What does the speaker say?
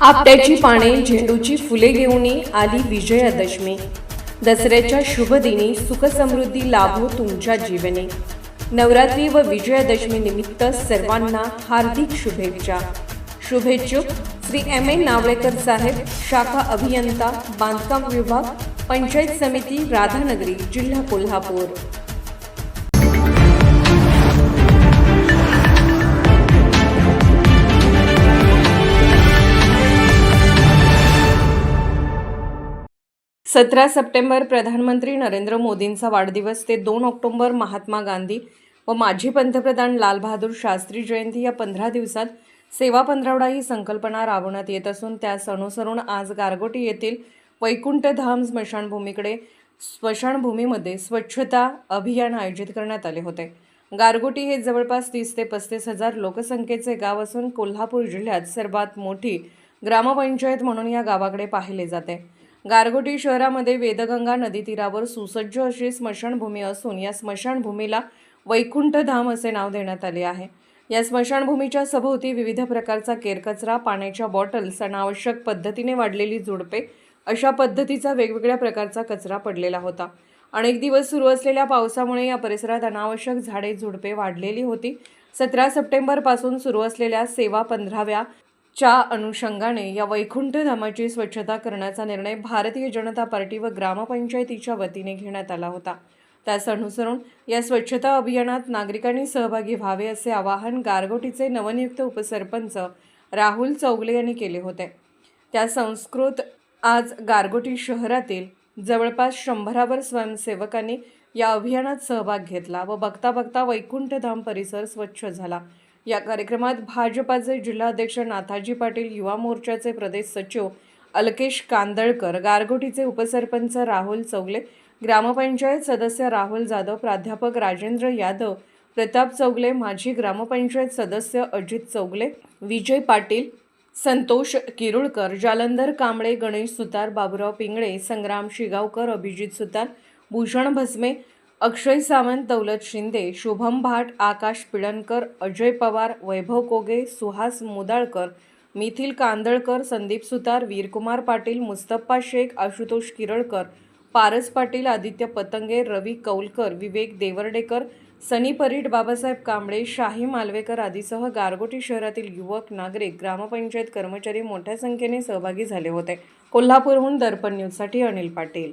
आपट्याची पाने झेंडूची फुले घेऊन आली विजयादशमी. दसऱ्याच्या शुभ दिनी सुखसमृद्धी लाभो तुमच्या जीवनी. नवरात्री व विजयादशमी निमित्त सर्वांना हार्दिक शुभेच्छा. शुभेच्छुक श्री एम ए नावळेकर साहेब शाखा अभियंता बांधकाम विभाग पंचायत समिती राधानगरी जिल्हा कोल्हापूर. सतरा सप्टेंबर प्रधानमंत्री नरेंद्र मोदींचा वाढदिवस ते दोन ऑक्टोबर महात्मा गांधी व माजी पंतप्रधान लालबहादूर शास्त्री जयंती या पंधरा दिवसात सेवा पंधरावडा ही संकल्पना राबवण्यात येत असून त्यास अनुसरून आज गारगोटी येथील वैकुंठधाम स्मशानभूमीकडे स्मशानभूमीमध्ये स्वच्छता अभियान आयोजित करण्यात आले होते. गारगोटी हे जवळपास तीस ते पस्तीस हजार लोकसंख्येचे गाव असून कोल्हापूर जिल्ह्यात सर्वात मोठी ग्रामपंचायत म्हणून या गावाकडे पाहिले जाते. गारगोटी शहरामध्ये वेदगंगा नदी तीरावर सुसज्ज अशी स्मशानभूमी असून या स्मशानभूमीला वैकुंठधाम असे नाव देण्यात आले आहे. या स्मशानभूमीच्या सभोवती विविध प्रकारचा केरकचरा पाण्याच्या बॉटल्स अनावश्यक पद्धतीने वाढलेली झुडपे अशा पद्धतीचा वेगवेगळ्या प्रकारचा कचरा पडलेला होता. अनेक दिवस सुरू असलेल्या पावसामुळे या परिसरात अनावश्यक झाडे झुडपे वाढलेली होती. सतरा सप्टेंबरपासून सुरू असलेल्या सेवा पंधराव्या च्या अनुषंगाने या वैकुंठ धामाची स्वच्छता करण्याचा निर्णय भारतीय जनता पार्टी व ग्रामपंचायतीच्या वतीने घेण्यात आला होता. त्यास अनुसरून या स्वच्छता अभियानात नागरिकांनी सहभागी व्हावे असे आवाहन गारगोटीचे नवनियुक्त उपसरपंच राहुल चौगले यांनी केले होते. त्या संस्कृत आज गारगोटी शहरातील जवळपास शंभरावर स्वयंसेवकांनी या अभियानात सहभाग घेतला व बघता बघता वैकुंठधाम परिसर स्वच्छ झाला. या कार्यक्रमात भाजपाचे जिल्हाध्यक्ष नाथाजी पाटील युवा मोर्चाचे प्रदेश सचिव अलकेश कांदळकर गारगोटीचे उपसरपंच राहुल चौगले ग्रामपंचायत सदस्य राहुल जाधव प्राध्यापक राजेंद्र यादव प्रताप चौगले माजी ग्रामपंचायत सदस्य अजित चौगले विजय पाटील संतोष किरुळकर जालंधर कांबळे गणेश सुतार बाबुराव पिंगळे संग्राम शिगावकर अभिजित सुतार भूषण भस्मे अक्षय सावंत दौलत शिंदे शुभम भाट आकाश पिळणकर अजय पवार वैभव कोगे सुहास मुदाळकर मिथिल कांदळकर संदीप सुतार वीरकुमार पाटील मुस्तप्पा शेख आशुतोष किरळकर पारस पाटील आदित्य पतंगे रवी कौलकर विवेक देवर्डेकर सनी परीट बाबासाहेब कांबळे शाही मालवेकर आदीसह गारगोटी शहरातील युवक नागरिक ग्रामपंचायत कर्मचारी मोठ्या संख्येने सहभागी झाले होते. कोल्हापूरहून दर्पण न्यूजसाठी अनिल पाटील.